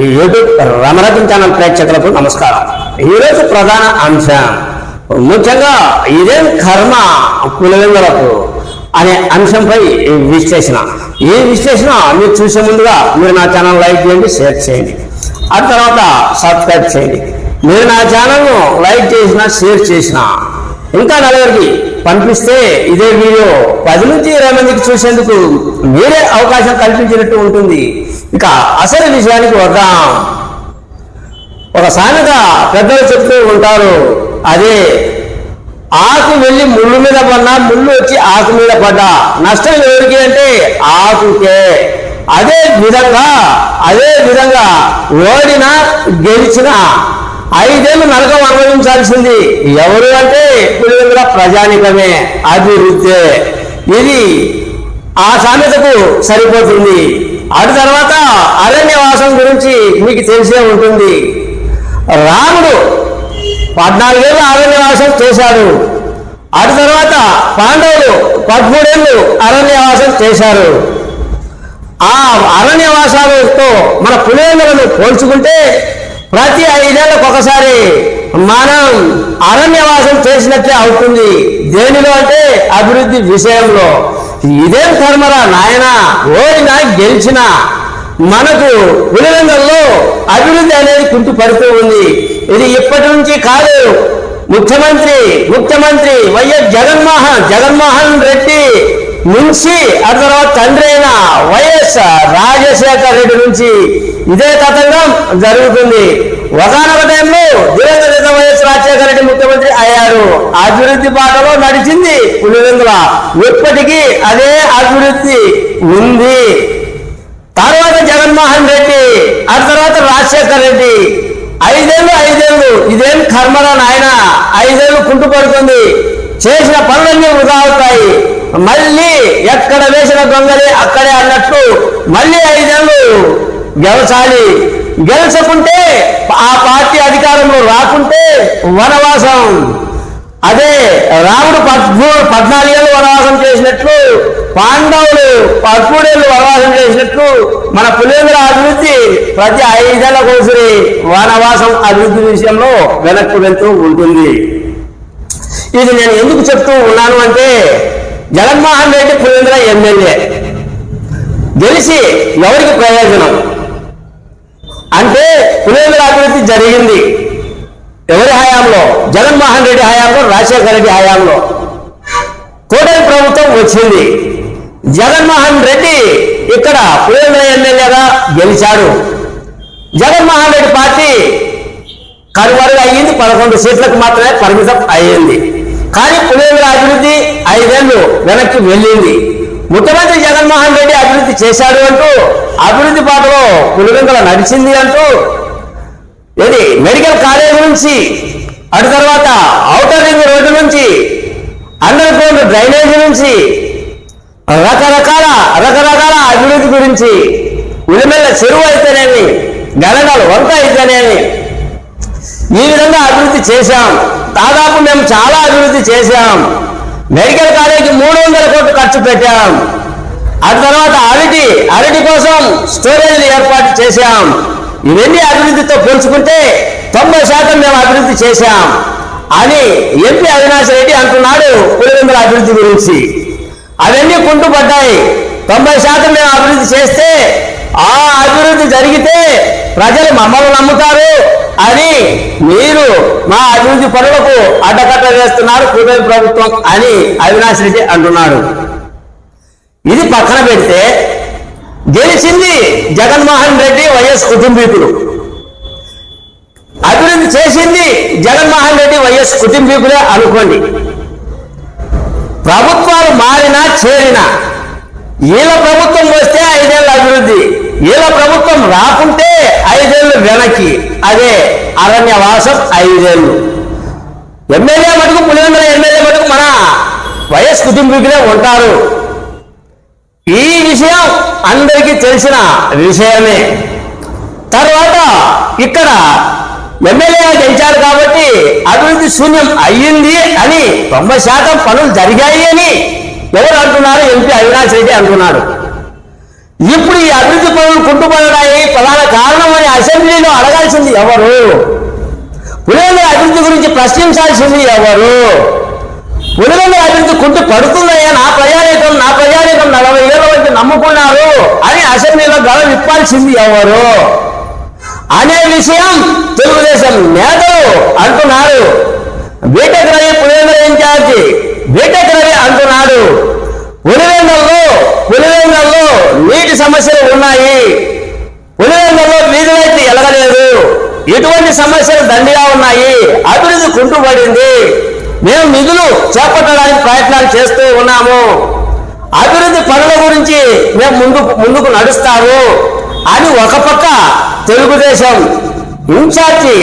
ఈ YouTube రమరత్న channel ప్రేక్షకులకు నమస్కారం. ఈరోజు ప్రధాన అంశం ముఖ్యంగా ఇదేం కర్మ పులివెందులకు అనే అంశంపై ఈ విశ్లేషణ. ఈ విశ్లేషణ మీరు చూసే ముందుగా మీరు నా ఛానల్ లైక్ చేయండి షేర్ చేయండి. ఆ తర్వాత సబ్స్క్రైబ్ చేయండి. మీరు నా ఛానల్ను లైక్ చేసిన షేర్ చేసిన ఇంకా నలుగురికి పంపిస్తే ఇదే వీడియో. పది నుంచి ఇరవై మందికి చూసేందుకు మీరే అవకాశం కల్పించినట్టు ఉంటుంది. ఇక అసలు విషయానికి వద్దాం. ఒక సామెత పెద్దలు చెప్తూ ఉంటారు. అదే ఆకు వెళ్ళి ముళ్ళు మీద పడినా ముళ్ళు వచ్చి ఆకు మీద పడ్డా. నష్టం ఎవరికి అంటే ఆకుకే. అదే విధంగా అదే విధంగా ఓడినా గెలిచిన ఐదే నరకం అనుభవించాల్సింది ఎవరు అంటే పులివెందుల ప్రజానికమే అభివృద్ధి. ఇది ఆ సామెతకు సరిపోతుంది. అటు తర్వాత అరణ్యవాసం గురించి మీకు తెలిసే ఉంటుంది. రాముడు పద్నాలుగేళ్ళు అరణ్యవాసం చేశాడు. అటు తర్వాత పాండవులు పదమూడేళ్ళు అరణ్యవాసం చేశారు. ఆ అరణ్యవాసాలతో మన పులేందులను పోల్చుకుంటే ప్రతి ఐదేళ్ళకు ఒకసారి మనం అరణ్యవాసం చేసినట్లే అవుతుంది. దేనిలో అంటే అభివృద్ధి విషయంలో. ఇదేం కర్మరా నాయన ఓడినా గెలిచినా మనకు పులివెందుల్లో అభివృద్ధి అనేది కుంటు పడుతూ ఉంది. ఇది ఇప్పటి నుంచి కాదు. ముఖ్యమంత్రి ముఖ్యమంత్రి వైఎస్ జగన్మోహన్ జగన్మోహన్ రెడ్డి నుంచి ఆ తర్వాత తండ్రి వైఎస్ రాజశేఖర రెడ్డి నుంచి ఇదే తతంగం జరుగుతుంది. ఒకనొక టైంలో దివంగత వైఎస్ రాజశేఖర రెడ్డి ముఖ్యమంత్రి అయ్యారు. అభివృద్ధి బాటలో నడిచింది పులివెందుల. ఇప్పటికీ అదే అభివృద్ధి ఉంది. తర్వాత జగన్మోహన్ రెడ్డి ఆ తర్వాత రాజశేఖర్ రెడ్డి. ఐదేళ్ళు ఐదేళ్ళు ఇదేం కర్మరా నాయన? ఐదేళ్ళు కుంటు పడుతుంది చేసిన పనులన్నీ వృధా మళ్ళీ ఎక్కడ వేసిన దొంగలే అక్కడే అన్నట్టు మళ్ళీ ఐదేళ్ళు గెలచాలి. గెలచకుంటే ఆ పార్టీ అధికారంలో రాకుంటే వనవాసం. అదే రాముడు పద్మూ పద్నాలుగేళ్ళు వనవాసం చేసినట్లు పాండవులు పదమూడేళ్ళు వనవాసం చేసినట్లు మన పులేంద్ర అభివృద్ధి ప్రతి ఐదేళ్ళ కోసరి వనవాసం అభివృద్ధి విషయంలో వెనక్కు వెళ్తూ ఉంటుంది. ఇది నేను ఎందుకు చెప్తూ ఉన్నాను అంటే జగన్మోహన్ రెడ్డి పులేంద్ర ఎమ్మెల్యే. గెలిచి ఎవరికి ప్రయోజనం? అంటే పులేంద్ర అభివృద్ధి జరిగింది. ఎవరి హయాంలో? జగన్మోహన్ రెడ్డి హయాంలో రాజశేఖర రెడ్డి హయాంలో. కూటమి ప్రభుత్వం వచ్చింది. జగన్మోహన్ రెడ్డి ఇక్కడ పులేంద్ర ఎమ్మెల్యేగా గెలిచాడు. జగన్మోహన్ రెడ్డి పార్టీ కనుమరుగు అయ్యింది పదకొండు సీట్లకు మాత్రమే పరిమితం అయ్యింది. కానీ పులివెందుల అభివృద్ధి ఐదేళ్ళు వెనక్కి వెళ్ళింది. ముఖ్యమంత్రి జగన్మోహన్ రెడ్డి అభివృద్ధి చేశాడు అంటూ అభివృద్ధి పాటలో పులివెందుల నడిచింది అంటూ ఇది మెడికల్ కాలేజ్ నుంచి అటు తర్వాత ఔటర్ రింగ్ రోడ్డు నుంచి అండర్ గ్రౌండ్ డ్రైనేజీ నుంచి రకరకాల రకరకాల అభివృద్ధి గురించి ఉలిమెల్ల చెరువు అయితేనేమి గనగల వంక అయితేనేమి ఈ విధంగా అభివృద్ధి చేశాం. దాదాపు మేము చాలా అభివృద్ధి చేశాం. మెడికల్ కాలేజీకి మూడు వందల కోట్లు ఖర్చు పెట్టాం. ఆ తర్వాత అరటి అరటి కోసం స్టోరేజ్ ఏర్పాటు చేశాం. ఇవన్నీ అభివృద్ధితో పోల్చుకుంటే తొంభై శాతం మేము అభివృద్ధి చేశాం. అని ఎంపీ అవినాష్ రెడ్డి అంటున్నాడు పులివెందుల అభివృద్ధి గురించి. అవన్నీ కుంటుపడ్డాయి. తొంభై శాతం మేము అభివృద్ధి చేస్తే ఆ అభివృద్ధి జరిగితే ప్రజలు మమ్మల్ని నమ్ముతారు. అని మీరు మా అభివృద్ధి పనులకు అడ్డకట్ట వేస్తున్నారు కూటమి ప్రభుత్వం అని అవినాష్ రెడ్డి అంటున్నాడు. ఇది పక్కన పెడితే గెలిచింది జగన్మోహన్ రెడ్డి వైఎస్ కుటుంబీకులు. అభివృద్ధి చేసింది జగన్మోహన్ రెడ్డి వైఎస్ కుటుంబీకులే అనుకోండి. ప్రభుత్వాలు మారినా చేరినా వీళ్ళ ప్రభుత్వం వస్తే ఐదేళ్ళ అభివృద్ధి వీళ్ళ ప్రభుత్వం రాకుంటే ఐదేళ్ళు వెనక్కి అదే అరణ్యవాసం ఐదేళ్ళు. ఎమ్మెల్యే మటుకు పులివెందుల ఎమ్మెల్యే మటుకు మన వైఎస్ కుటుంబీకులే ఉంటారు. ఈ విషయం అందరికీ తెలిసిన విషయమే. తర్వాత ఇక్కడ ఎమ్మెల్యే గెలిచారు కాబట్టి అభివృద్ధి శూన్యం అయ్యింది అని తొంభై శాతం పనులు జరిగాయి అని ఎవరు అంటున్నారు? ఎంపీ అవినాష్ రెడ్డి అంటున్నాడు. ఇప్పుడు ఈ అభివృద్ధి పనులు కుంటుపడడానికి ప్రధాన కారణం అని అసెంబ్లీలో అడగాల్సింది ఎవరు? పులివెందుల అభివృద్ధి గురించి ప్రశ్నించాల్సింది ఎవరు? పులివెందుల అభివృద్ధి కుంటు పడుతుందయ్యా? నా ప్రజానీకం నా ప్రజానీకం నలభై ఏళ్ళ వరకు నమ్ముకున్నారు అని అసెంబ్లీలో గల విప్పాల్సింది ఎవరు? అనే విషయం తెలుగుదేశం నేతలు అంటున్నారు. BTech Ravi Pulivendula in charge BTech Ravi అంటున్నాడు. పులివెందుల్లో పులివెందుల్లో ఉన్నాయి. పులివెందుల్లో వీధులైతే ఎలగలేదు. ఇటువంటి సమస్యలు దండిగా ఉన్నాయి. అభివృద్ధి కుంటుపడింది. మేము నిధులు చేపట్టడానికి ప్రయత్నాలు చేస్తూ ఉన్నాము. అభివృద్ధి పనుల గురించి మేము ముందుకు ముందుకు నడుస్తాము అని ఒక పక్క తెలుగుదేశం ఇన్ఛార్జి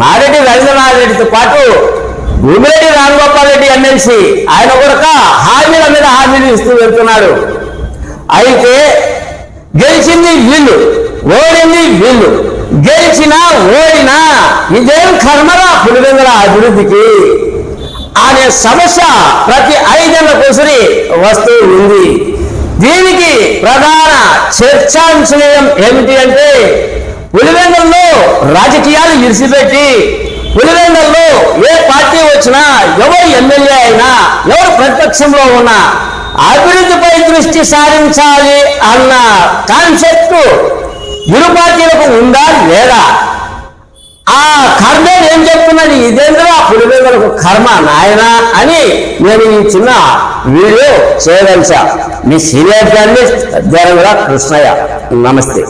మారెడ్డి రవీంద్రనాథ్ రెడ్డితో పాటు భూమిరెడ్డి రామగోపాల్ రెడ్డి ఎమ్మెల్సీ. ఆయన కొరక హామీల మీద హామీలు ఇస్తూ వెళ్తున్నాడు. అయితే గెలిచింది వీళ్ళు ఓడింది వీళ్ళు. గెలిచినా ఓడినా ఇదేం కర్మరా పులివెందుల అభివృద్ధికి? అనే సమస్య ప్రతి ఐదేళ్ళ కోసరి వస్తూ ఉంది. దీనికి ప్రధాన చర్చాంశయం ఏమిటి అంటే పులివెందుల్లో రాజకీయాలు ఇరిసిపెట్టి పులివెందుల్లో ఏ పార్టీ వచ్చినా ఎవరు ఎమ్మెల్యే అయినా ఎవరు ప్రతిపక్షంలో ఉన్నా అభివృద్ధిపై దృష్టి సారించాలి అన్న కాన్సెప్ట్ ఇరు పార్టీలకు ఉందా లేదా? ఆ కర్మ ఏం చెప్తున్నది ఇదేంద్రా పులివెందులకు కర్మ నాయన అని నేను ఈ చిన్న వీడియో చేయదలిచా. మీ సీనియర్ జర్నలిస్ట్ జరంగా కృష్ణయ్య. నమస్తే.